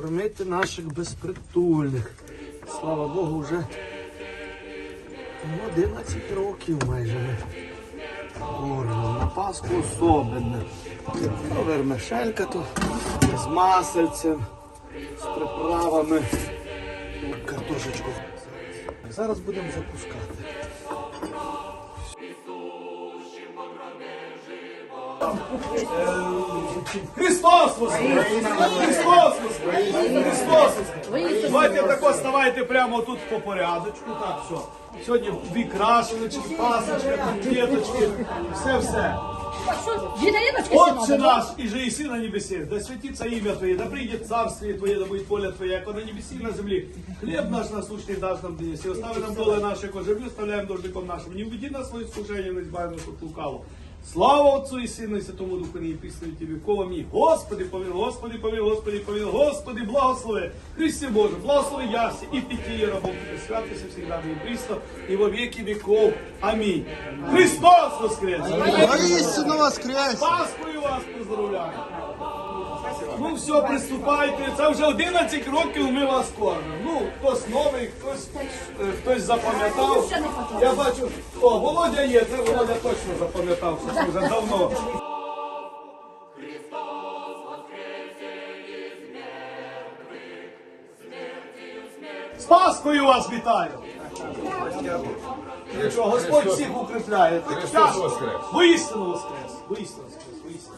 кормити наших безпритульних. Слава Богу, вже ну, 11 років майже ми кормимо. На Пасху особливо. Ну, вермишелька то з масельцем, з приправами. Картошечку. Зараз будемо запускати. Христос воскрес! Христос воскрес! Христос воскрес! Давайте тако ставайте прямо тут по порядочку. Так, все. Сьогодні дві крашеночки, пасочки, конфеточки, все-все. Отче наш, і же і на небесі, да святиться ім'я Твоє, да прийде царствие Твоє, да буде воля Твоя, як на небесі на землі. Хліб наш насущний даш нам днес, і остави нам доли наші, як ми оставляємо должником нашим. Не введи нас в своє скушення, не збави нас от лукавого. Слава Отцу і Сину, і Святому Духу, і пісню ті вікова мій. Господи, помилуй, Господи, помилуй, Господи, помилуй, Господи, благослови. Христі Боже, благослови ясі і піті роботи, святися всіх і Христо, і во віки віков. Амінь. Христос воскрес! Воістину воскрес! Пасхою вас поздравляю. Ну все, приступайте. Це вже 11 років ми вас кормимо. Ну, хтось новий, хтось, е, хтось запам'ятав. Я бачу, о, Володя є, це Володя точно запам'ятав, що вже давно. З Пасхою вас вітаю! Що Господь всіх укріпляє. Христос Тяжко. воскрес! Воістину воскрес! Воістину воскрес! Воістину.